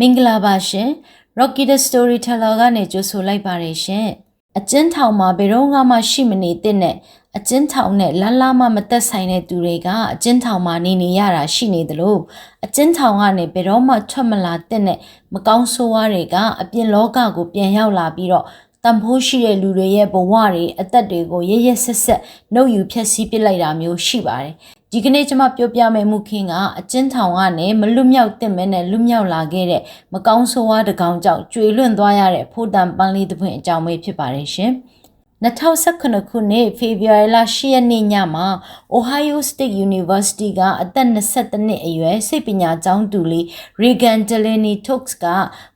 မင်္ဂလာပါရှင် Rocky the Storyteller ကနေကြိုဆိုလိုက်ပါတယ်ရှင်အကျဉ်းထောင်မှာဘယ်တော့မှရှိမနေတဲ့နဲ့အကျဉ်းထောင်နဲ့လမ်းလာမှမသက်ဆိုင်တဲ့သူတွေကအကျဉ်းထောင်မှာနေနေရတာရှိနေသလိုအကျဉ်းထောင်ကနေဘယ်တော့မှထွက်မလာတဲ့နဲ့မကောင်းဆိုးဝါးတွေကအပြင်လောကကိုပြန်ရောက်လာပြီးတော့တန်ဖိုးရှိတဲ့လူတွေရဲ့ဘဝတွေအသက်တွေကိုရရဆက်ဆက်နှုတ်ယူဖျက်ဆီးပစ်လိုက်တာမျိုးရှိပါတယ် ဒီကနေ့ကျွန်မပြောပြမယ့်မှုခင်းကအကျဉ်းထောင်ကနေမလွတ်မြောက်တဲ့မဲနဲ့လွတ်မြောက်လာခဲ့တဲ့မကောင်းဆိုးဝါးတကောင်ကြောင့်ကျွေလွင့်သွားရတဲ့ဖိုးတန်ပန်းလေးတစ်ပွင့်အကြောင်းပဲဖြစ်ပါတယ်ရှင်။ 2019ခုနှစ်ဖေဖော်ဝါရီလ10ရက်နေ့ညမှာ Ohio State University ကအသက်22နှစ်အရွယ်စိတ်ပညာကျောင်းသူလေး Regan Delaney Tokes က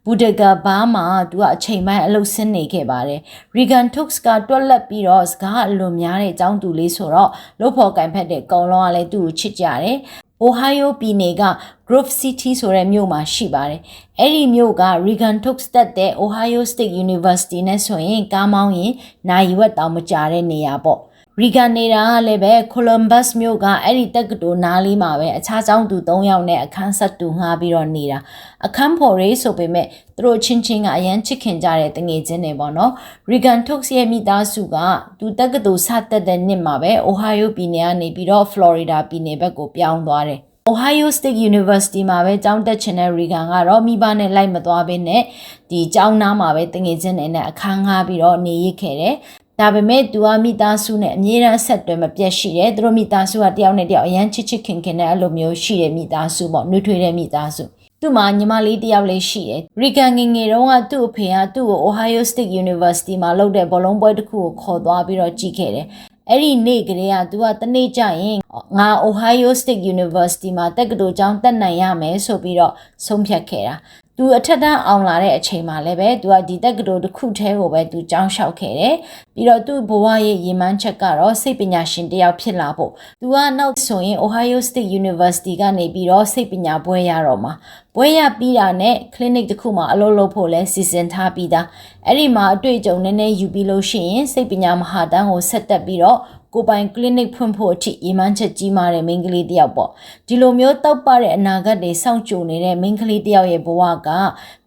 ဘူဒဂါဘာမှာသူကအချိန်ပိုင်းအလုပ်ဆင်းနေခဲ့ပါတယ်။ Regan Tokes ကတွက်လက်ပြီးတော့စကားအလွန်များတဲ့ကျောင်းသူလေးဆိုတော့လို့ဖော်ကင်ဖက်တဲ့ကောင်လုံးကလည်းသူ့ကိုချစ်ကြတယ်။ Ohio ပြည်နယ်က Grove City ဆိုတဲ့မြို့မှာရှိပါတယ်။အဲ့ဒီမြို့က Regan Tokes တက်တဲ့ Ohio State University နဲ့ဆိုရင်ကားမောင်းရင်နိုင်ဝက်တောင်မကြတဲ့နေရာပေါ့။ Regan နေတာကလည်းပဲ Columbus မြို့ကအဲ့ဒီတက္ကသိုလ်နားလေးမှာပဲအခြားကျောင်းသူ၃ယောက်နဲ့အခန်းဆက်တူငှားပြီးတော့နေတာအခန်းဖော်ရေးဆိုပေမဲ့သူတို့ချင်းချင်းကအရန်ချစ်ခင်ကြတဲ့တငယ်ချင်းတွေပေါ့နော် Regan Tokes ရဲ့မိသားစုကသူတက္ကသိုလ်စတက်တဲ့နှစ်မှာပဲ Ohio ပြည်နယ်ကနေပြီးတော့ Florida ပြည်နယ်ဘက်ကိုပြောင်းသွားတယ် Ohio State University မှာပဲကျောင်းတက်ချင်တဲ့ Regan ကတော့မိဘနဲ့လိုက်မသွားဘဲနဲ့ဒီကျောင်းသားမှာပဲတငယ်ချင်းတွေနဲ့အခန်းငှားပြီးတော့နေရခဲ့တယ် ဒါပေမဲ့သူကမိသားစုနဲ့အမြဲတမ်းဆက်တွဲမပြတ်ရှိတယ်သူတို့မိသားစုကတယောက်နဲ့တယောက်အရန်ချစ်ချစ်ခင်ခင်နဲ့အဲ့လိုမျိုးရှိတဲ့မိသားစုပေါ့နှွေးထွေးတဲ့မိသားစုသူ့မှာညီမလေးတယောက်လေးရှိတယ်။ရီကန်ငငယ်တုန်းကသူ့အဖေကသူ့ကို Ohio State University မှာလုပ်တဲ့ဘောလုံးပွဲတစ်ခုကိုခေါ်သွားပြီးတော့ကြည့်ခဲ့တယ်အဲ့ဒီနေ့ကလေးက तू ကတနေ့ကျရင်ငါ Ohio State University မှာတက္ကသိုလ်ကျောင်းတက်နိုင်ရမယ်ဆိုပြီးတော့ဆုံးဖြတ်ခဲ့တာ။ သူအထက်တန်းအောင်လာတဲ့အချိန်မှာလည်းပဲသူကဒီတက္ကသိုလ်တစ်ခုတည်းကိုပဲသူကျောင်းလျှောက်ခဲ့တယ်။ပြီးတော့သူ့ဘဝရဲ့ရည်မှန်းချက်ကတော့စိတ်ပညာရှင်တစ်ယောက်ဖြစ်လာဖို့။သူကနောက်ဆိုရင် Ohio State University ကနေပြီးတော့စိတ်ပညာဘွဲရတော့မှာ။ဘွဲရပြီးတာနဲ့ clinic တစ်ခုမှာအလုပ်လုပ်ဖို့လဲစီစဉ်ထားပြီးသား။အဲ့ဒီမှာအတွေ့အကြုံနည်းနည်းယူပြီးလို့ရှိရင်စိတ်ပညာမဟာတန်းကိုဆက်တက်ပြီးတော့ ကိုပိုင် clinic ဖွင့်ဖို့အထိအမှန်ချက်ကြီးမားတဲ့မိန်းကလေးတယောက်ပေါ့ဒီလိုမျိုးတောက်ပတဲ့အနာဂတ်တွေစောင့်ကြိုနေတဲ့မိန်းကလေးတယောက်ရဲ့ဘဝက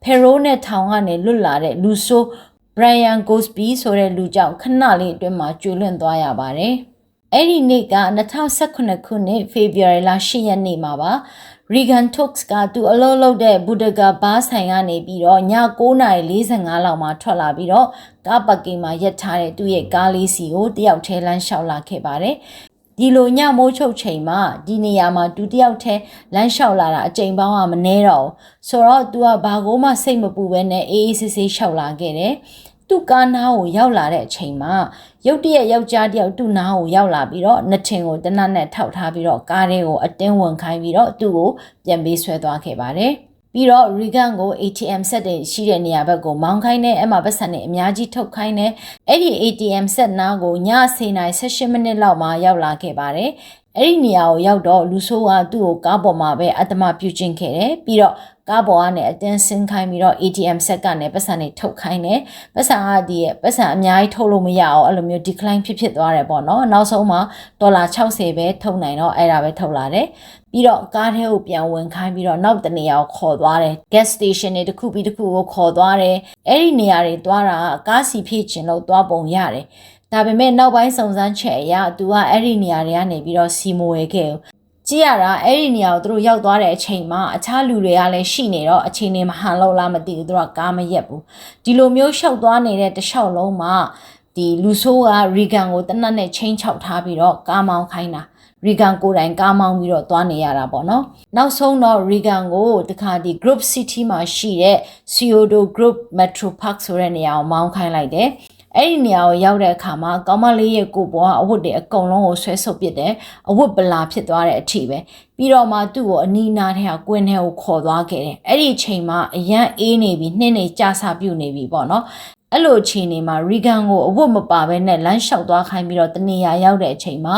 ဖယ်ရိုးနဲ့ထောင်ကနေလွတ်လာတဲ့လူဆိုး Brian Gosby ဆိုတဲ့လူကြောင့်ခဏလေးအတွင်းမှာကျွလွင့်သွားရပါတယ်အဲ့ဒီနေ့က2018ခုနှစ်ဖေဖော်ဝါရီလ10ရက်နေ့မှာပါ Regan Talks ကသူအလုပ်လုပ်တဲ့ဘူဒဂါဘားဆိုင်ကနေပြီးတော့ည9:45လောက်မှာထွက်လာပြီးတော့ကားပါကင်မှာရပ်ထားတဲ့သူ့ရဲ့ကားလေးစီကိုတယောက်ထဲလမ်းလျှောက်လာခဲ့ပါတယ်။ဒီလိုညမိုးချုပ်ချိန်မှာဒီနေရာမှာသူတယောက်ထဲလမ်းလျှောက်လာတာအကြိမ်ပေါင်းကမနှဲတော့ဘူးဆိုတော့ तू ကဘာကိုမှစိတ်မပူဘဲနဲ့အေးအေးဆေးဆေးလျှောက်လာခဲ့တယ်။ သူ့ကားနားကိုရောက်လာတဲ့အချိန်မှာရုတ်တရက်ယောက်ျားတယောက်သူ့နားကိုရောက်လာပြီးတော့နှစ်ထင်ကိုတနတ်နဲ့ထောက်ထားပြီးတော့ကားထဲကိုအတင်းဝင်ခိုင်းပြီးတော့သူ့ကိုပြန်ပေးဆွဲသွားခဲ့ပါတယ်ပြီးတော့ Regan ကို ATM ဆက်တဲ့ရှိတဲ့နေရာဘက်ကိုမောင်းခိုင်းတဲ့အဲ့မှာပတ်စံနဲ့အများကြီးထုတ်ခိုင်းတဲ့အဲ့ဒီ ATM ဆက်နားကိုည10:18မိနစ်လောက်မှရောက်လာခဲ့ပါတယ်အဲ့ဒီနေရာကိုရောက်တော့လူဆိုးကသူ့ကိုကားပေါ်မှာပဲအတမပြုတ်ကျင်ခဲ့တယ်ပြီးတော့ ကားပေါ်ကနေအတင်းဆင်းခိုင်းပြီးတော့ ATM ဆက်ကနေပတ်စံတွေထုတ်ခိုင်းတယ်ပတ်စံကဒီပတ်စံအများကြီးထုတ်လို့မရအောင်အဲ့လိုမျိုး decline ဖြစ်ဖြစ်သွားတယ်ပေါ့နော်နောက်ဆုံးမှာဒေါ်လာ60ပဲထုတ်နိုင်တော့အဲ့ဒါပဲထုတ်လာတယ်ပြီးတော့ကားထဲကိုပြန်ဝင်ခိုင်းပြီးတော့နောက်တနေရာကိုခေါ်သွားတယ် gas station တွေတစ်ခုပြီးတစ်ခုကိုခေါ်သွားတယ်အဲ့ဒီနေရာတွေသွားတာကားစီဖြည့်ချင်လို့သွားပုံရတယ်ဒါပေမဲ့နောက်ပိုင်းစုံစမ်းချက်အရသူကအဲ့ဒီနေရာတွေကနေပြီးတော့စီမွေခဲ့ ကြည့်ရတာအဲ့ဒီနေရာကိုသူတို့ရောက်သွားတဲ့အချိန်မှာအခြားလူတွေကလည်းရှိနေတော့အချိန်နေမဟန်လို့လားမသိဘူးသူတို့ကကားမရက်ဘူးဒီလိုမျိုးရှောက်သွားနေတဲ့တလျှောက်လုံးမှာဒီလူဆိုးကရီဂန်ကိုတနတ်နဲ့ချင်းချောက်ထားပြီးတော့ကားမောင်းခိုင်းတာရီဂန်ကိုယ်တိုင်ကားမောင်းပြီးတော့သွားနေရတာပေါ့နော်နောက်ဆုံးတော့ရီဂန်ကိုတခါဒီ group city မှာရှိတဲ့ Siodo group metro park ဆိုတဲ့နေရာကိုမောင်းခိုင်းလိုက်တယ် အဲ့ဒီနေရာကိုရောက်တဲ့အခါမှာကောင်းမလေးရဲ့ကိုပေါ်ကအဝတ်တွေအကုန်လုံးကိုဆွဲဆုပ်ပစ်တယ်အဝတ်ပလာဖြစ်သွားတဲ့အထိပဲပြီးတော့မှသူ့ကိုအနီးနားထဲကကွင်းထဲကိုခေါ်သွားခဲ့တယ်အဲ့ဒီအချိန်မှာအရန်အေးနေပြီနှင်းနေကြဆပြုတ်နေပြီပေါ့နော်အဲ့လိုအချိန်နေမှာရီဂန်ကိုအဝတ်မပါဘဲနဲ့လမ်းလျှောက်သွားခိုင်းပြီးတော့တနေရာရောက်တဲ့အချိန်မှာ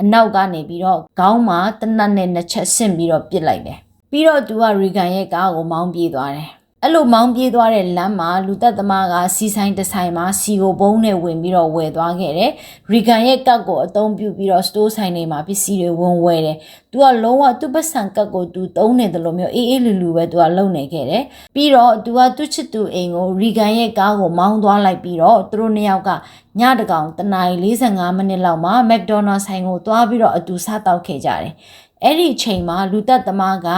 အနောက်ကနေပြီးတော့ခေါင်းမှာတနတ်နဲ့နှစ်ချက်ဆင့်ပြီးတော့ပစ်လိုက်တယ်ပြီးတော့သူကရီဂန်ရဲ့ကားကိုမောင်းပြေးသွားတယ် အဲ့လိုမောင်းပြေးသွားတဲ့လမ်းမှာလူသက်သမားကစီဆိုင်တစ်ဆိုင်မှာစီကိုဘုံနဲ့ဝင်ပြီးတော့ဝယ်သွားခဲ့တယ်။ရီဂန်ရဲ့ကတ်ကိုအသုံးပြုပြီးတော့စတိုးဆိုင်တွေမှာပစ္စည်းတွေဝင်ဝယ်တယ်။ तू ကလုံးဝသူ့ပတ်စံကတ်ကို तू သုံးနေတယ်လို့မျိုးအေးအေးလူလူပဲ तू ကလုံနေခဲ့တယ်။ပြီးတော့ तू ကသူ့ချစ်သူအိမ်ကိုရီဂန်ရဲ့ကားကိုမောင်းသွားလိုက်ပြီးတော့သူတို့နှစ်ယောက်ကညတကောင်တနာရီ45မိနစ်လောက်မှာမက်ဒိုနယ်ဆိုင်ကိုသွားပြီးတော့အတူစားတောက်ခဲ့ကြတယ်။ အဲ့ဒီအချိန်မှာလူသက်သမားက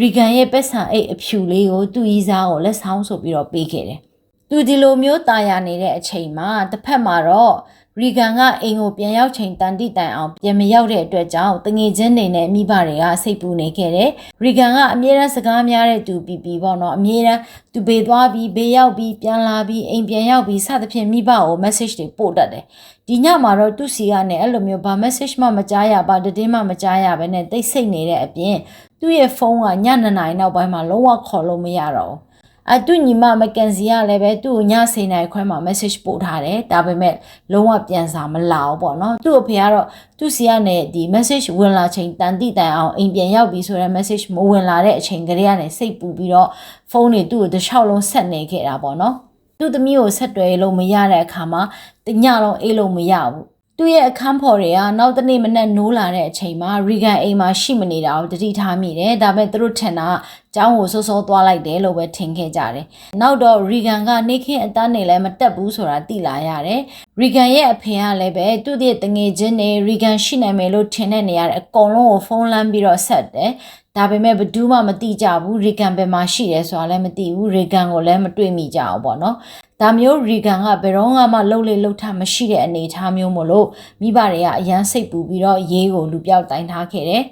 ရီဂန်ရဲ့ပက်ဆန်အိတ်အဖြူလေးကိုသူ့ရီးစားကိုလက်ဆောင်ဆိုပြီးတော့ပေးခဲ့တယ်။သူဒီလိုမျိုးတာယာနေတဲ့အချိန်မှာတစ်ဖက်မှာတော့ ရီဂန်ကအိမ်ကိုပြန်ရောက်ချိန်တန်တိတိုင်အောင်ပြန်မရောက်တဲ့အတွက်ကြောင့်တငေချင်းတွေနဲ့မိဘတွေကစိတ်ပူနေခဲ့တယ်။ရီဂန်ကအမြဲတမ်းစကားများတဲ့သူပြီးပြီးပေါ့နော်အမြဲတမ်းသူဘေးသွားပြီးဘေးရောက်ပြီးပြန်လာပြီးအိမ်ပြန်ရောက်ပြီးစသဖြင့်မိဘကို message တွေပို့တတ်တယ်။ဒီညမှာတော့သူစီကနေအဲ့လိုမျိုးဘာ message မှမကြားရပါတည်င်းမှမကြားရဘဲနဲ့တိတ်ဆိတ်နေတဲ့အပြင်သူ့ရဲ့ဖုန်းကညနေနိုင်နောက်ပိုင်းမှာလုံးဝခေါ်လို့မရတော့ဘူး အတူညီမမကန်စီကလည်းပဲသူ့ကိုညစေနိုင်ခွဲမှာ message ပို့ထားတယ်ဒါပေမဲ့လုံးဝပြန်စာမလာဘူးပေါ့နော်သူ့အဖေကတော့သူ့စီကနေဒီ message ဝင်လာချိန်တန်တိတန်အောင်အိမ်ပြန်ရောက်ပြီဆိုတဲ့ message မဝင်လာတဲ့အချိန်ကလေးကနေစိတ်ပူပြီးတော့ဖုန်းတွေသူ့ကိုတစ်လျှောက်လုံးဆက်နေခဲ့တာပေါ့နော်သူ့သမီးကိုဆက်တွယ်လို့မရတဲ့အခါမှာတညလုံးအေးလို့မရဘူးသူ့ရဲ့အခန်းဖော်တွေကနောက်တနေ့မနက်နိုးလာတဲ့အချိန်မှာရီဂန်အိမ်မှာရှိမနေတာကိုတတိထားမိတယ်။ဒါပေမဲ့သူတို့ထင်တာ ကျောင်းကိုစောစောသွားလိုက်တယ်လို့ပဲထင်ခဲ့ကြတယ်။နောက်တော့ရီဂန်ကနေခင်းအတန်းနေလည်းမတက်ဘူးဆိုတာသိလာရတယ်။ရီဂန်ရဲ့အဖေကလည်းပဲသူ့ရဲ့တငယ်ချင်းတွေရီဂန်ရှိနိုင်မယ်လို့ထင်တဲ့နေရာအကုန်လုံးကိုဖုန်းလမ်းပြီးတော့ဆက်တယ်။ဒါပေမဲ့ဘယ်သူမှမသိကြဘူးရီဂန်ဘယ်မှာရှိတယ်ဆိုတာလည်းမသိဘူးရီဂန်ကိုလည်းမတွေ့မိကြအောင်ပေါ့နော်ဒါမျိုးရီဂန်ကဘယ်တော့မှလှုပ်လေလှုပ်ထမရှိတဲ့အနေအထားမျိုးမလို့မိဘတွေကအရန်စိတ်ပူပြီးတော့ရေးကိုလူပြောက်တိုင်းထားခဲ့တယ်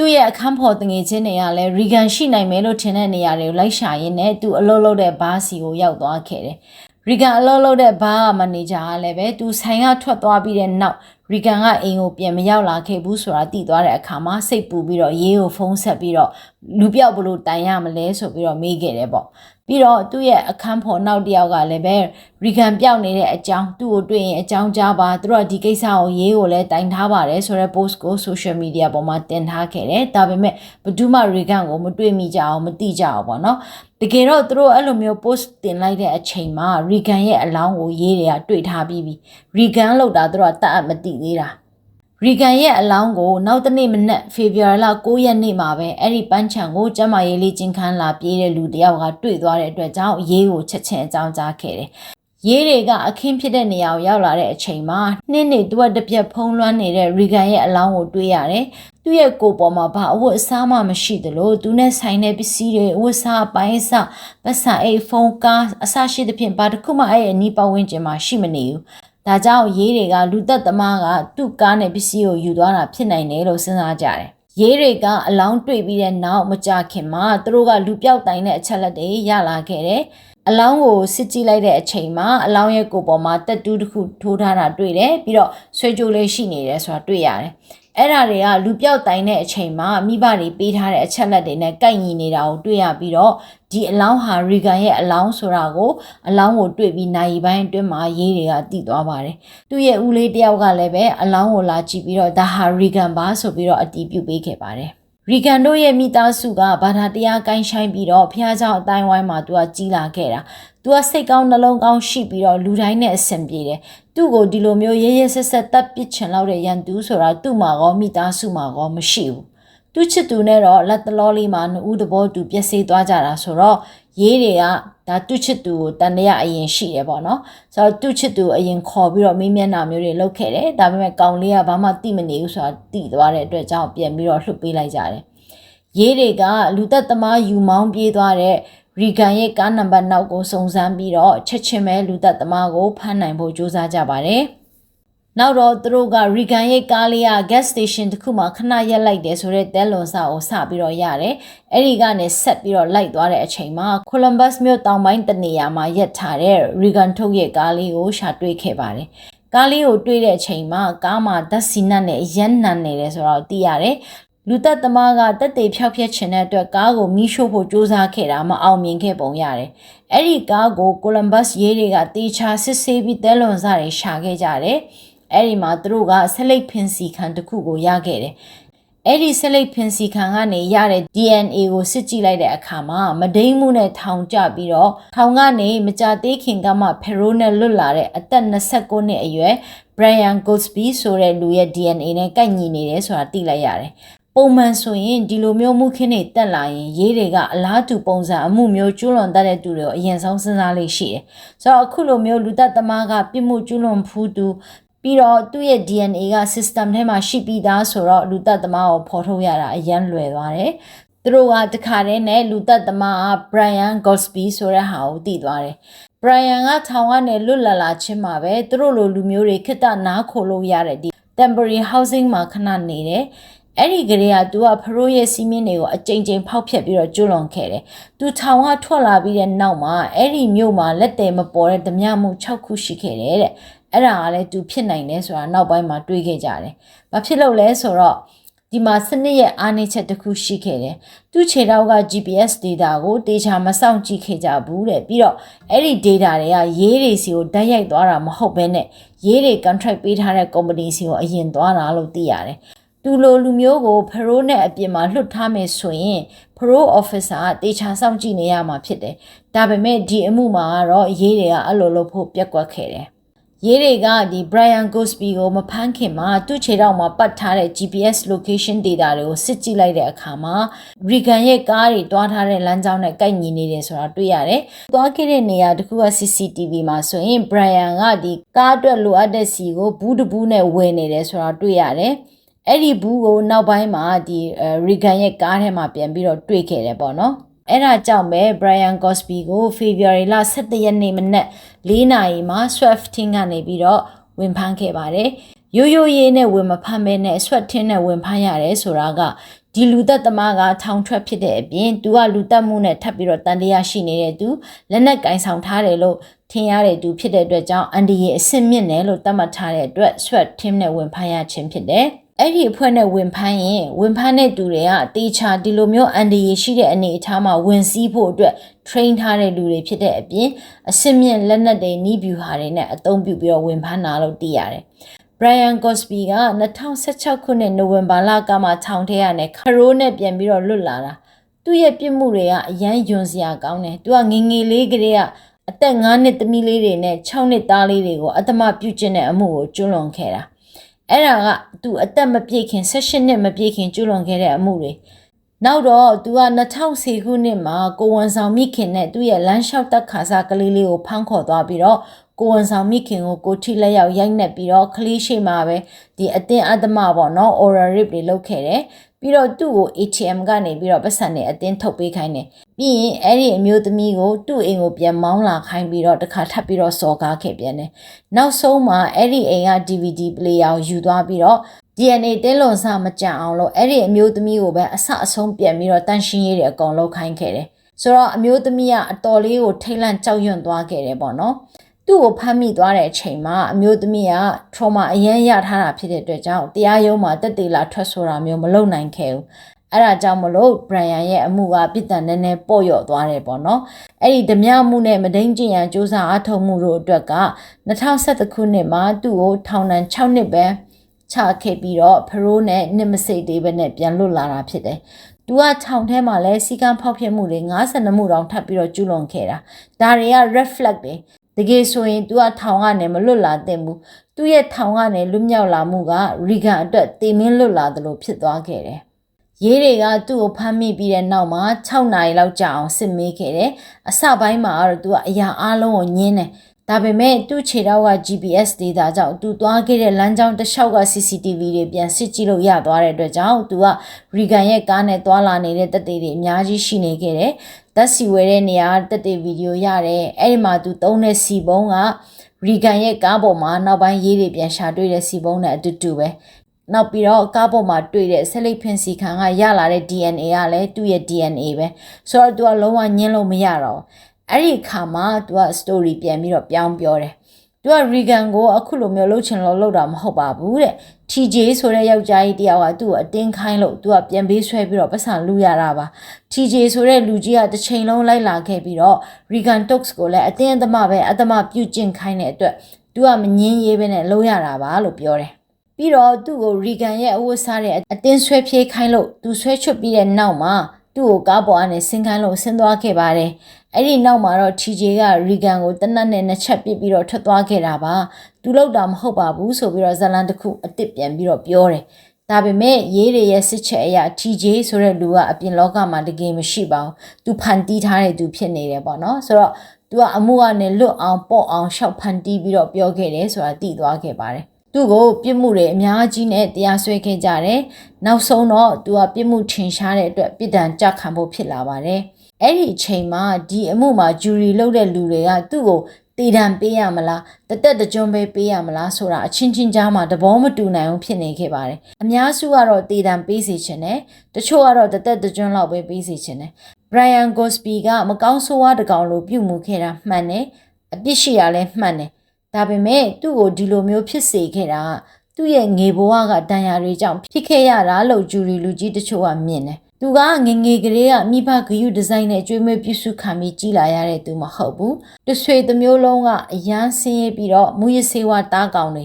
သူ့ရဲ့အခန်းဖော်တငယ်ချင်းတွေကလည်းရီဂန်ရှိနိုင်မယ်လို့ထင်တဲ့နေရာတွေကိုလိုက်ရှာရင်းနဲ့သူအလုပ်လုပ်တဲ့ဘားစီကိုရောက်သွားခဲ့တယ်ရီဂန်အလုပ်လုပ်တဲ့ဘားမန်နေဂျာကလည်းပဲသူဆိုင်ကထွက်သွားပြီးတဲ့နောက် ရီဂန်ကအိမ်ကိုပြန်မရောက်လာခဲ့ဘူးဆိုတာသိသွားတဲ့အခါမှာစိတ်ပူပြီးတော့ရေးကိုဖုန်းဆက်ပြီးတော့လူပြောက်ဘလို့တိုင်ရမလဲဆိုပြီးတော့မေးခဲ့တယ်ပေါ့ပြီးတော့သူ့ရဲ့အခန်းဖော်နောက်တစ်ယောက်ကလည်းပဲရီဂန်ပြောက်နေတဲ့အကြောင်းသူ့ကိုတွေ့ရင်အကြောင်းကြားပါသူတို့ကဒီကိစ္စကိုရေးကိုလည်းတိုင်ထားပါတယ်ဆိုတဲ့ post ကို social media ပေါ်မှာတင်ထားခဲ့တယ်ဒါပေမဲ့ဘယ်သူမှရီဂန်ကိုမတွေ့မိကြအောင်မသိကြအောင်ပေါ့နော် တကယ်တော့သူတို့အဲ့လိုမျိုး post တင်လိုက်တဲ့အချိန်မှာရီဂန်ရဲ့အလောင်းကိုရေးတွေကတွေ့ထားပြီးပြီရီဂန်လောက်တာသူတို့ကတတ်အပ်မသိသေးတာရီဂန်ရဲ့အလောင်းကိုနောက်တနေ့မနက်ဖေဖော်ဝါရီလ9ရက်နေ့မှာပဲအဲ့ဒီပန်းချံကိုကျမရေးလေးချင်းခန်းလာပြေးတဲ့လူတယောက်ကတွေ့သွားတဲ့အတွက်ကြောင့်ရေးကိုချက်ချင်းအကြောင်းကြားခဲ့တယ်။ ရေးတွေကအခင်းဖြစ်တဲ့နေရာကိုရောက်လာတဲ့အချိန်မှာနှင်းနေတွက်တစ်ပြက်ဖုံးလွှမ်းနေတဲ့ရီဂန်ရဲ့အလောင်းကိုတွေ့ရတယ်။သူ့ရဲ့ကိုယ်ပေါ်မှာဘာအဝတ်အစားမှမရှိသလိုသူနဲ့ဆိုင်တဲ့ပစ္စည်းတွေအဝတ်စားအပိုင်းအစပတ်စံအိတ်ဖုန်းကားအစရှိသဖြင့်ဘာတစ်ခုမှအဲ့ရဲ့အနီးပတ်ဝန်းကျင်မှာရှိမနေဘူး။ဒါကြောင့်ရေးတွေကလူသက်သမားကသူ့ကားနဲ့ပစ္စည်းကိုယူသွားတာဖြစ်နိုင်တယ်လို့စဉ်းစားကြတယ်။ ရေးတွေကအလောင်းတွေ့ပြီးတဲ့နောက်မကြခင်မှာသူတို့ကလူပြောက်တိုင်တဲ့အချက်လက်တွေရလာခဲ့တယ်။အလောင်းကိုစစ်ကြည့်လိုက်တဲ့အချိန်မှာအလောင်းရဲ့ကိုယ်ပေါ်မှာတက်တူးတစ်ခုထိုးထားတာတွေ့တယ်ပြီးတော့ဆွဲကြိုးလေးရှိနေတယ်ဆိုတာတွေ့ရတယ်။အဲ့ဒါတွေကလူပြောက်တိုင်တဲ့အချိန်မှာမိဘတွေပေးထားတဲ့အချက်လက်တွေနဲ့ကိုက်ညီနေတာကိုတွေ့ရပြီးတော့ ဒီအလောင်းဟာရီဂန်ရဲ့အလောင်းဆိုတာကိုအလောင်းကိုတွေ့ပြီးနိုင်ပိုင်းအတွင်းမှာရေးတွေကတည်သွားပါတယ်။သူ့ရဲ့ဦးလေးတယောက်ကလည်းပဲအလောင်းကိုလာကြည့်ပြီးတော့ဒါဟာရီဂန်ပါဆိုပြီးတော့အတီးပြုတ်ပေးခဲ့ပါတယ်။ရီဂန်တို့ရဲ့မိသားစုကဘာသာတရားကိုင်းဆိုင်ပြီးတော့ဖះเจ้าအတိုင်းဝိုင်းမှာသူကကြီးလာခဲ့တာ။ तू ကစိတ်ကောင်းနှလုံးကောင်းရှိပြီးတော့လူတိုင်းနဲ့အဆင်ပြေတယ်။သူ့ကိုဒီလိုမျိုးရဲရဲဆက်ဆက်တပ်ပစ်ချင်လောက်တဲ့ရန်သူဆိုတာသူ့မှာကောမိသားစုမှာကောမရှိဘူး။ သူ့ချစ်သူနဲ့တော့လက်တလောလေးမှာနှစ်ဦးတဘောတူပြည့်စည်သွားကြတာဆိုတော့ရေးတွေကဒါသူ့ချစ်သူကိုတန်တရားအရင်ရှိတယ်ပေါ့နော်ဆိုတော့သူ့ချစ်သူအရင်ခေါ်ပြီးတော့မေးမြန်းတာမျိုးတွေလုပ်ခဲ့တယ်ဒါပေမဲ့ကောင်လေးကဘာမှသိမနေဘူးဆိုတာသိသွားတဲ့အတွက်ကြောင့်ပြန်ပြီးတော့လှုပ်ပေးလိုက်ကြတယ်ရေးတွေကလူသက်သမားယူမောင်းပြေးသွားတဲ့ရီဂန်ရဲ့ကားနံပါတ်နောက်ကိုစုံစမ်းပြီးတော့ချက်ချင်းပဲလူသက်သမားကိုဖမ်းနိုင်ဖို့ကြိုးစားကြပါတယ်။ နောက်တော့သူတို့ကရီဂန်ရဲ့ကားလေးက gas station တစ်ခုမှာခဏရက်လိုက်တယ်ဆိုတော့တဲလွန်စာကိုစပြီးတော့ရတယ်။အဲ့ဒီကနေဆက်ပြီးတော့လိုက်သွားတဲ့အချိန်မှာ Columbus မြို့တောင်ပိုင်းတနေရာမှာရက်ထားတဲ့ရီဂန်ထုတ်ရဲ့ကားလေးကိုရှာတွေ့ခဲ့ပါတယ်။ကားလေးကိုတွေ့တဲ့အချိန်မှာကားမှာဓာတ်ဆီနတ်နဲ့ရမ်းနံနေတယ်ဆိုတော့သိရတယ်။လူသက်သမားကတက်တေဖြောက်ဖြက်ချင်တဲ့အတွက်ကားကိုမီးရှို့ဖို့ကြိုးစားခဲ့တာမအောင်မြင်ခဲ့ပုံရတယ်။အဲ့ဒီကားကိုကိုလမ်ဘတ်ရေးတွေကတေချာစစ်ဆေးပြီးတဲလွန်စာတွေရှာခဲ့ကြတယ်။ အဲ့ဒီမှာသူတို့ကဆက်လက်ဖင်စီခံတစ်ခုကိုရခဲ့တယ်အဲ့ဒီဆက်လက်ဖင်စီခံကနေရတဲ့ DNA ကိုစစ်ကြည့်လိုက်တဲ့အခါမှာမဒိမ့်မှုနဲ့ထောင်ကျပြီးတော့ထောင်ကနေမကြသေးခင်ကမှဖယ်ရိုနဲ့လွတ်လာတဲ့အသက်29နှစ်အရွယ် Brian Goldsby ဆိုတဲ့လူရဲ့ DNA နဲ့ကိုက်ညီနေတယ်ဆိုတာသိလိုက်ရတယ်။ပုံမှန်ဆိုရင်ဒီလိုမျိုးမှုခင်းတွေတက်လာရင်ရေးတွေကအလားတူပုံစံအမှုမျိုးကျူးလွန်တတ်တဲ့သူတွေကိုအရင်ဆုံးစဉ်းစားလေးရှိတယ်။ဆိုတော့အခုလိုမျိုးလူသက်သမားကပြစ်မှုကျူးလွန်ဖူးသူ ပြီးတော့သူ့ရဲ့ DNA က system ထဲမှာရှိပြီးသားဆိုတော့လူသက်သမားကိုဖော်ထုတ်ရတာအရင်လွယ်သွားတယ်။သူတို့ကတခါတည်းနဲ့လူသက်သမားက Brian Goldsby ဆိုတဲ့ဟာကိုသိသွားတယ်။ Brian ကထောင်ကနေလွတ်လာလာချင်းမှာပဲသူတို့လိုလူမျိုးတွေခစ်တနားခိုလို့ရတဲ့ဒီ temporary housing မှာခဏနေတယ်။အဲ့ဒီကလေးကသူကဖရိုးရဲ့စီးမင်းတွေကိုအကြိမ်ကြိမ်ဖောက်ဖျက်ပြီးတော့ကျွလွန်ခဲ့တယ်။သူထောင်ကထွက်လာပြီးတဲ့နောက်မှာအဲ့ဒီမြို့မှာလက်တယ်မပေါ်တဲ့ဓမြမှု6ခုရှိခဲ့တယ်တဲ့။ အဲ့ဒါကလည်းသူဖြစ်နိုင်တယ်ဆိုတာနောက်ပိုင်းမှာတွေးခဲ့ကြတယ်။ဘာဖြစ်လို့လဲဆိုတော့ဒီမှာစနစ်ရဲ့အားနည်းချက်တစ်ခုရှိခဲ့တယ်။သူ့ခြေထောက်က GPS data ကိုတေချာမစောင့်ကြည့်ခဲ့ကြဘူးတဲ့။ပြီးတော့အဲ့ဒီ data တွေကရေးတွေစီကိုဓာတ်ရိုက်သွားတာမဟုတ်ဘဲနဲ့ရေးတွေ contract ပေးထားတဲ့ company စီကိုအရင်သွားတာလို့သိရတယ်။သူလိုလူမျိုးကိုဖရိုးနဲ့အပြင်မှာလွတ်ထားမယ်ဆိုရင်ဖရိုး officer ကတေချာစောင့်ကြည့်နေရမှာဖြစ်တယ်။ဒါပေမဲ့ဒီအမှုမှာကတော့ရေးတွေကအဲ့လိုလုပ်ဖို့ပြက်ကွက်ခဲ့တယ်။ ရေးတွေကဒီ Brian Gosby ကိုမဖမ်းခင်မှာသူ့ခြေထောက်မှာပတ်ထားတဲ့ GPS location data တွေကိုစစ်ကြည့်လိုက်တဲ့အခါမှာ Regan ရဲ့ကားတွေတွားထားတဲ့လမ်းကြောင်းနဲ့ကိုက်ညီနေတယ်ဆိုတာတွေ့ရတယ်။တွားခဲ့တဲ့နေရာတစ်ခုက CCTV မှာဆိုရင် Brian ကဒီကားအတွက်လိုအပ်တဲ့စီကိုဘူးတဘူးနဲ့ဝယ်နေတယ်ဆိုတာတွေ့ရတယ်။အဲ့ဒီဘူးကိုနောက်ပိုင်းမှာဒီ Regan ရဲ့ကားထဲမှာပြန်ပြီးတော့တွေ့ခဲ့တယ်ပေါ့နော်။ အဲ့ဒါကြောင့်ပဲ Brian Cosby ကို February လ17ရက်နေ့မနက်4နာရီမှာ Swifting ကနေပြီးတော့ဝင်ဖမ်းခဲ့ပါတယ်။ရိုးရိုးရေးနဲ့ဝင်မဖမ်းဘဲနဲ့ Swifting နဲ့ဝင်ဖမ်းရတယ်ဆိုတာကဒီလူသက်သမားကထောင်ထွက်ဖြစ်တဲ့အပြင်သူကလူသက်မှုနဲ့ထပ်ပြီးတော့တန်တရားရှိနေတဲ့သူလက်နက်ကင်ဆောင်ထားတယ်လို့ထင်ရတဲ့သူဖြစ်တဲ့အတွက်ကြောင့်အန်ဒီရဲ့အဆင့်မြင့်တယ်လို့သတ်မှတ်ထားတဲ့အတွက် Sweat Team နဲ့ဝင်ဖမ်းရခြင်းဖြစ်တယ်။ အဲ့ဒီအဖွဲ့နဲ့ဝင်ဖမ်းရင်ဝင်ဖမ်းတဲ့သူတွေကတေချာဒီလိုမျိုးအန်ဒီရရှိတဲ့အနေအထားမှာဝင်စည်းဖို့အတွက် train ထားတဲ့လူတွေဖြစ်တဲ့အပြင်အစစ်မြင့်လက်နက်တွေနီးဗျူဟာတွေနဲ့အသုံးပြုပြီးတော့ဝင်ဖမ်းတာလို့သိရတယ်။ Brian Cosby က2016ခုနှစ်နိုဝင်ဘာလကမှထောင်ထဲကနေခရိုးနဲ့ပြန်ပြီးတော့လွတ်လာတာသူ့ရဲ့ပြစ်မှုတွေကအရန်ယွန်စရာကောင်းတယ်သူကငငယ်လေးကလေးကအသက်9နှစ်သမီးလေးတွေနဲ့6နှစ်သားလေးတွေကိုအသမပြုကျင့်တဲ့အမှုကိုကျွလွန်ခဲ့တာ အဲ့ဒါကသူအသက်မပြည့်ခင်16နှစ်မပြည့်ခင်ကျူးလွန်ခဲ့တဲ့အမှုတွေနောက်တော့သူက2010ခုနှစ်မှာကိုဝန်ဆောင်မိခင်နဲ့သူ့ရဲ့လမ်းလျှောက်တက်ခါစားကလေးလေးကိုဖမ်းခေါ်သွားပြီးတော့ကိုဝန်ဆောင်မိခင်ကိုကိုထိလက်ရောက်ရိုက်နှက်ပြီးတော့ကလေးရှိမှာပဲဒီအတင်းအသမပေါ့နော် oral rape တွေလုပ်ခဲ့တယ် ပြီးတော့သူ့ကို ATM ကနေပြီးတော့ပတ်စံနဲ့အတင်းထုတ်ပေးခိုင်းတယ်ပြီးရင်အဲ့ဒီအမျိုးသမီးကိုသူ့အိမ်ကိုပြန်မောင်းလာခိုင်းပြီးတော့တခါထပ်ပြီးတော့စော်ကားခဲ့ပြန်တယ်နောက်ဆုံးမှာအဲ့ဒီအိမ်က DVD player ကိုယူသွားပြီးတော့ DNA တင်းလွန်စမကြအောင်လို့အဲ့ဒီအမျိုးသမီးကိုပဲအဆအဆုံးပြန်ပြီးတော့တန်ရှင်းရေးတွေအကုန်လုပ်ခိုင်းခဲ့တယ်ဆိုတော့အမျိုးသမီးကအတော်လေးကိုထိတ်လန့်ကြောက်ရွံ့သွားခဲ့တယ်ပေါ့နော် သူ့ကိုဖမ်းမိသွားတဲ့အချိန်မှာအမျိုးသမီးက trauma အရန်ရထားတာဖြစ်တဲ့အတွက်ကြောင့်တရားရုံးမှာတက်သေးလာထွက်ဆိုတာမျိုးမလုပ်နိုင်ခဲ့ဘူးအဲ့ဒါကြောင့်မလို့ Brian ရဲ့အမှုကပြစ်ဒဏ်နည်းနည်းပေါ့လျော့သွားတယ်ပေါ့နော်အဲ့ဒီဓမြမှုနဲ့မဒိန်ကျင်ရန်စ조사အားထုတ်မှုတို့အတွက်က2011ခုနှစ်မှာသူ့ကိုထောင်ဒဏ်6နှစ်ပဲချခဲ့ပြီးတော့ဖရိုးနဲ့နှစ်မစိတ်သေးပဲနဲ့ပြန်လွတ်လာတာဖြစ်တယ်သူကခြောင်ထဲမှာလဲစီကံဖောက်ဖျက်မှုတွေ52မှုတောင်ထပ်ပြီးတော့ကျူးလွန်ခဲ့တာဒါတွေက red flag တွေ တကယ်ဆိုရင် तू ကထောင်ကနေမလွတ်လာသင့်ဘူးသူ့ရဲ့ထောင်ကနေလွတ်မြောက်လာမှုကရီဂန်အတွက်တေမင်းလွတ်လာသလိုဖြစ်သွားခဲ့တယ်ရေးတွေကသူ့ကိုဖမ်းမိပြီးတဲ့နောက်မှာ6နာရီလောက်ကြာအောင်စစ်မေးခဲ့တယ်အစပိုင်းမှာတော့ तू ကအရာအလုံးကိုညင်းတယ် ဒါပေမဲ့သူ့ခြေထောက်က GPS data ကြောင့်သူသွားခဲ့တဲ့လမ်းကြောင်းတစ်လျှောက်က CCTV တွေပြန်စစ်ကြည့်လို့ရသွားတဲ့အတွက်ကြောင့်သူကရီဂန်ရဲ့ကားနဲ့သွားလာနေတဲ့တက်သေးတွေအများကြီးရှိနေခဲ့တယ်။တက်စီဝဲတဲ့နေရာတက်သေးဗီဒီယိုရတယ်။အဲ့ဒီမှာသူသုံးတဲ့စီပုံးကရီဂန်ရဲ့ကားပေါ်မှာနောက်ပိုင်းရေးတွေပြန်ရှာတွေ့တဲ့စီပုံးနဲ့အတူတူပဲ။နောက်ပြီးတော့ကားပေါ်မှာတွေ့တဲ့ဆက်လိပ်ဖင်စီခံကရလာတဲ့ DNA ကလည်းသူ့ရဲ့ DNA ပဲဆိုတော့သူကလုံးဝညှင်းလို့မရတော့ အဲ့ဒီအခါမှာသူက story ပြန်ပြီးတော့ပြောင်းပြောတယ်သူက Regan ကိုအခုလိုမျိုးလှုပ်ချင်လို့လှုပ်တာမဟုတ်ပါဘူးတဲ့ TJ ဆိုတဲ့ယောက်ျားကြီးတယောက်ကသူ့ကိုအတင်းခိုင်းလို့သူကပြန်ပေးဆွဲပြီးတော့ပတ်စံလူရတာပါ TJ ဆိုတဲ့လူကြီးကတစ်ချိန်လုံးလိုက်လာခဲ့ပြီးတော့ Regan Tox ကိုလည်းအတင်းအသမားပဲအသမားပြုတ်ကျင့်ခိုင်းတဲ့အတွက်သူကမငင်းရေးပဲနဲ့လှုပ်ရတာပါလို့ပြောတယ်ပြီးတော့သူ့ကိုရီဂန်ရဲ့အဝတ်စားတဲ့အတင်းဆွဲပြေးခိုင်းလို့သူဆွဲချွတ်ပြီးတဲ့နောက်မှာ သူ့ကိုကားပေါ်ကနေဆင်းခိုင်းလို့ဆင်းသွားခဲ့ပါတယ်အဲ့ဒီနောက်မှာတော့ TJ ကရီဂန်ကိုတနတ်နဲ့နှစ်ချက်ပစ်ပြီးတော့ထွက်သွားခဲ့တာပါသူလောက်တာမဟုတ်ပါဘူးဆိုပြီးတော့ဇလန်တစ်ခုအစ်စ်ပြန်ပြီးတော့ပြောတယ်ဒါပေမဲ့ရေးတွေရဲ့စစ်ချက်အရာ TJ ဆိုတဲ့လူကအပြင်လောကမှာတကယ်မရှိပါဘူး။ तू ဖန်တီးထားတဲ့သူဖြစ်နေတယ်ပေါ့နော်။ဆိုတော့ तू ကအမှုကနေလွတ်အောင်ပေါ့အောင်ရှောက်ဖန်တီးပြီးတော့ပြောခဲ့တယ်ဆိုတာသိသွားခဲ့ပါတယ်။ သူ့ကိုပြစ်မှုတွေအများကြီးနဲ့တရားစွဲခဲ့ကြတယ်။နောက်ဆုံးတော့ तू ကပြစ်မှုထင်ရှားတဲ့အတွက်ပြည်ဒဏ်ကြခံဖို့ဖြစ်လာပါတယ်။အဲ့ဒီအချိန်မှာဒီအမှုမှာဂျူရီလုပ်တဲ့လူတွေကသူ့ကိုတည်တံပေးရမလားတသက်တကြွပဲပေးရမလားဆိုတာအချင်းချင်းကြားမှာသဘောမတူနိုင်ဘူးဖြစ်နေခဲ့ပါတယ်အများစုကတော့တည်တံပေးစီခြင်းနဲ့တချို့ကတော့တသက်တကြွလောက်ပဲပေးစီခြင်းနဲ့ Brian Gosby ကမကောင်းဆိုးဝါးတကောင်လိုပြုတ်မှုခဲ့တာမှန်တယ်အပြစ်ရှိရလဲမှန်တယ် ဒါပေမဲ့သူ့ကိုဒီလိုမျိုးဖြစ်စေခဲ့တာသူ့ရဲ့ငေဘဝကဒဏ်ရာတွေကြောင့်ဖြစ်ခဲ့ရတာလို့ဂျူရီလူကြီးတချို့ကမြင်တယ်သူကငငယ်ကလေးကမိဘဂယုဒီဇိုင်းနဲ့ကျွေးမွေးပြုစုခံပြီးကြီးလာရတဲ့သူမဟုတ်ဘူးတဆွေတစ်မျိုးလုံးကအရန်ဆင်းရဲပြီးတော့မူရစေဝါတားကောင်တွေ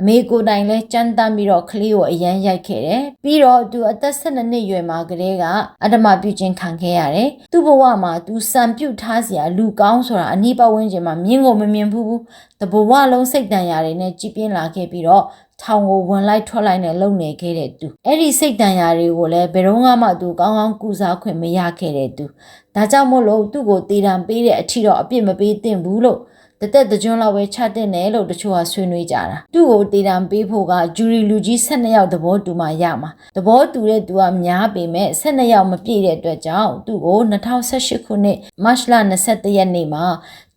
အမေကိုတိုင်လဲကြမ်းတမ်းပြီးတော့ကလေးကိုအရန်ရိုက်ခဲ့တယ်ပြီးတော့သူအသက်12နှစ်ရွယ်မှာကလေးကအဓမ္မပြုခြင်းခံခဲ့ရတယ်သူ့ဘဝမှာသူစံပြုတ်ထားစရာလူကောင်းဆိုတာအနည်းပတ်ဝန်းကျင်မှာမြင်ကိုမမြင်ဘူးဘူးတဘဝလုံးစိတ်တန်ရာတွေနဲ့ကြည်ပြင်းလာခဲ့ပြီးတော့ထောင်ကိုဝင်လိုက်ထွက်လိုက်နဲ့လုံနေခဲ့တဲ့သူအဲ့ဒီစိတ်တန်ရာတွေကိုလည်းဘယ်တော့မှသူကောင်းကောင်းကုစားခွင့်မရခဲ့တဲ့သူဒါကြောင့်မို့လို့သူ့ကိုတည်တံပေးတဲ့အထီတော့အပြစ်မပေးသင့်ဘူးလို့ တသက်တကြွန်းလောက်ပဲချတဲ့နယ်လို့တချို့ကဆွေးနွေးကြတာသူ့ကိုတည်တံပေးဖို့ကဂျူရီလူကြီး12ယောက်သဘောတူမှရမှာသဘောတူတဲ့သူကများပေမဲ့12ယောက်မပြည့်တဲ့အတွက်ကြောင့်သူ့ကို2018ခုနှစ်မတ်လ23ရက်နေ့မှာ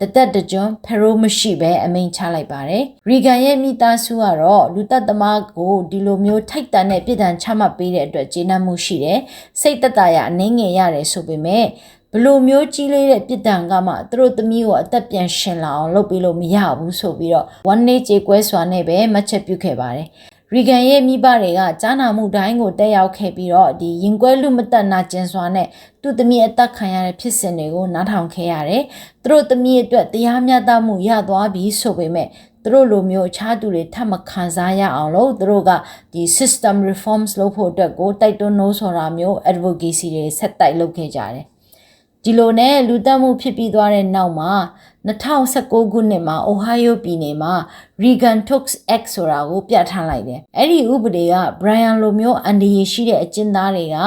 တသက်တကြွန်းဖရိုးမရှိပဲအမိန်ချလိုက်ပါတယ်ရီဂန်ရဲ့မိသားစုကတော့လူသက်သမားကိုဒီလိုမျိုးထိုက်တန်တဲ့ပြည်တံချမှတ်ပေးတဲ့အတွက်ကျေနပ်မှုရှိတယ်စိတ်သက်သာရအနေငယ်ရတယ်ဆိုပေမဲ့ ဘလိုမျိုးကြီးလေးတဲ့ပြစ်ဒဏ်ကမှသူတို့သမီးကိုအသက်ပြန်ရှင်လာအောင်လုပ်ပေးလို့မရဘူးဆိုပြီးတော့ဝမ်းနေကြေကွဲစွာနဲ့ပဲမှတ်ချက်ပြုခဲ့ပါတယ်ရီဂန်ရဲ့မိဘတွေကကြားနာမှုတိုင်းကိုတက်ရောက်ခဲ့ပြီးတော့ဒီရင်ကွဲလူမတက်နာကျင်စွာနဲ့သူ့သမီးအသက်ခံရတဲ့ဖြစ်စဉ်တွေကိုနားထောင်ခဲ့ရတယ်။သူတို့သမီးအတွက်တရားမျှတမှုရသွားပြီဆိုပေမဲ့သူတို့လိုမျိုးအခြားသူတွေထပ်မခံစားရအောင်လို့သူတို့ကဒီ system reforms လုပ်ဖို့အတွက်ကိုတိုက်တွန်းလို့ဆိုတာမျိုး advocacy တွေဆက်တိုက်လုပ်ခဲ့ကြတယ်။ ဒီလိုနဲ့လူတက်မှုဖြစ်ပြီးသွားတဲ့နောက်မှာ 2019ခုနှစ်မှာ Ohio ပြည်နယ်မှာ Regan Tokes Act ဆိုတာကိုပြဋ္ဌာန်းလိုက်တယ်။အဲ့ဒီဥပဒေက Brian လိုမျိုးအန်ဒီရရှိတဲ့အကျဉ်းသားတွေက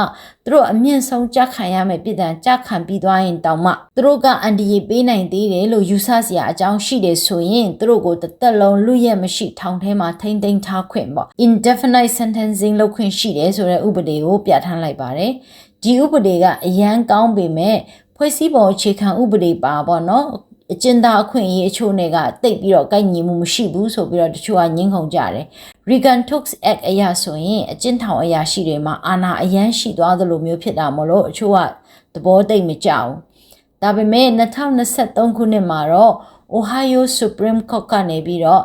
သူတို့အမြင့်ဆုံးကြခံရမယ့်ပြည်တံကြခံပြီးသွားရင်တောင်မှသူတို့ကအန်ဒီရပေးနိုင်သေးတယ်လို့ယူဆစရာအကြောင်းရှိတယ်ဆိုရင်သူတို့ကိုတစ်သက်လုံးလူရက်မရှိထောင်ထဲမှာထိမ့်သိမ်းထားခွင့်ပေါ့ indefinite sentencing လုပ်ခွင့်ရှိတယ်ဆိုတဲ့ဥပဒေကိုပြဋ္ဌာန်းလိုက်ပါတယ်။ဒီဥပဒေကအရန်ကောင်းပေမဲ့ဖွဲ့စည်းပုံအခြေခံဥပဒေပါပေါ့နော် အကျဉ်းသားအခွင့်အရေးအချို့တွေကတိတ်ပြီးတော့ကိုက်ညီမှုမရှိဘူးဆိုပြီးတော့တချို့ကညှင်းခုန်ကြတယ် Regan Tokes Act အရာဆိုရင်အကျဉ်းထောင်အရာရှိတွေမှာအာဏာအရန်ရှိသွားသလိုမျိုးဖြစ်တာမလို့အချို့ကသဘောတိတ်မကြဘူးဒါပေမဲ့2023ခုနှစ်မှာတော့ Ohio Supreme Court ကနေပြီးတော့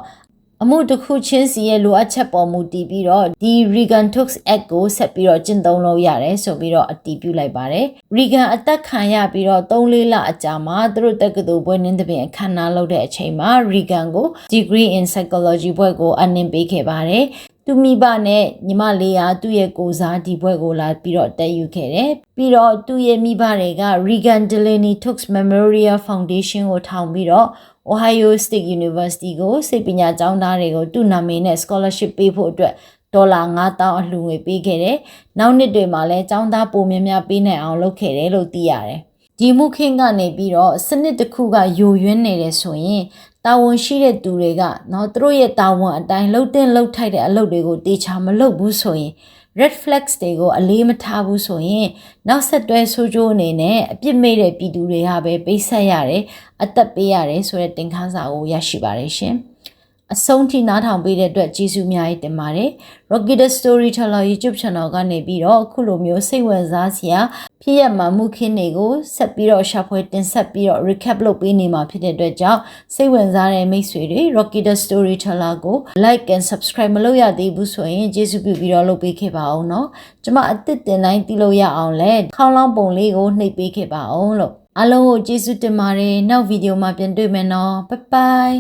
အမှုတစ်ခုချင်းစီရဲ့လိုအပ်ချက်ပေါ်မူတည်ပြီးတော့ဒီ Regan Tokes Act ကိုဆက်ပြီးတော့ကျင့်သုံးလို့ရတယ်ဆိုပြီးတော့အတည်ပြုလိုက်ပါတယ်။ Regan အသက်ခံရပြီးတော့3-4လအကြာမှာသူတို့တက္ကသိုလ်ဘွဲ့နှင်းသဘင်အခမ်းအနားလုပ်တဲ့အချိန်မှာ Regan ကို Degree in Psychology ဘွဲ့ကိုအနှင်ပေးခဲ့ပါတယ်။ သူမိဘနဲ့ညီမလေးကသူ့ရဲ့ကိုစားဒီဘွဲ့ကိုလာပြီးတော့တက်ယူခဲ့တယ်။ပြီးတော့သူ့ရဲ့မိဘတွေက Regan Delaney Tokes Memorial Foundation ကိုထောင်ပြီးတော့ Ohio State University ကိုစိတ်ပညာကျောင်းသားတွေကိုသူ့နာမည်နဲ့ scholarship ပေးဖို့အတွက်ဒေါ်လာ9000အလှူငွေပေးခဲ့တယ်။နောက်နှစ်တွေမှာလည်းကျောင်းသားပိုများများပေးနိုင်အောင်လုပ်ခဲ့တယ်လို့သိရတယ်။ ဒီမှုခင်းကနေပြီးတော့စနစ်တစ်ခုကယိုယွင်းနေတယ်ဆိုရင်တာဝန်ရှိတဲ့သူတွေကနော်သူတို့ရဲ့တာဝန်အတိုင်းလှုပ်တင်လှုပ်ထိုက်တဲ့အလုပ်တွေကိုတေချာမလုပ်ဘူးဆိုရင် red flags တွေကိုအလေးမထားဘူးဆိုရင်နောက်ဆက်တွဲဆိုးကျိုးအနေနဲ့အပြစ်မဲ့တဲ့ပြည်သူတွေကပဲပိတ်ဆက်ရတယ်အသက်ပေးရတယ်ဆိုတဲ့တင်ခန်းစာကိုရရှိပါတယ်ရှင်အဆုံးထိနားထောင်ပေးတဲ့အတွက်ကျေးဇူးအများကြီးတင်ပါတယ် Rocky the Storyteller YouTube Channel ကနေပြီးတော့အခုလိုမျိုးစိတ်ဝင်စားစရာ ဖြစ်ရမှာမှုခင်းတွေကိုဆက်ပြီးတော့ရှာဖွေတင်ဆက်ပြီးတော့ recap လုပ်ပေးနေမှာဖြစ်တဲ့အတွက်ကြောင့်စိတ်ဝင်စားတဲ့မိတ်ဆွေတွေ Rocky the Storyteller ကို like and subscribe မလုပ်ရသေးဘူးဆိုရင်ကျေးဇူးပြုပြီးတော့လုပ်ပေးခဲ့ပါအောင်နော်ကျမအသစ်တင်တိုင်းတီးလို့ရအောင်လဲခေါင်းလောင်းပုံလေးကိုနှိပ်ပေးခဲ့ပါအောင်လို့အားလုံးကိုကျေးဇူးတင်ပါတယ်နောက်ဗီဒီယိုမှာပြန်တွေ့မယ်နော်ဘိုင်ဘိုင်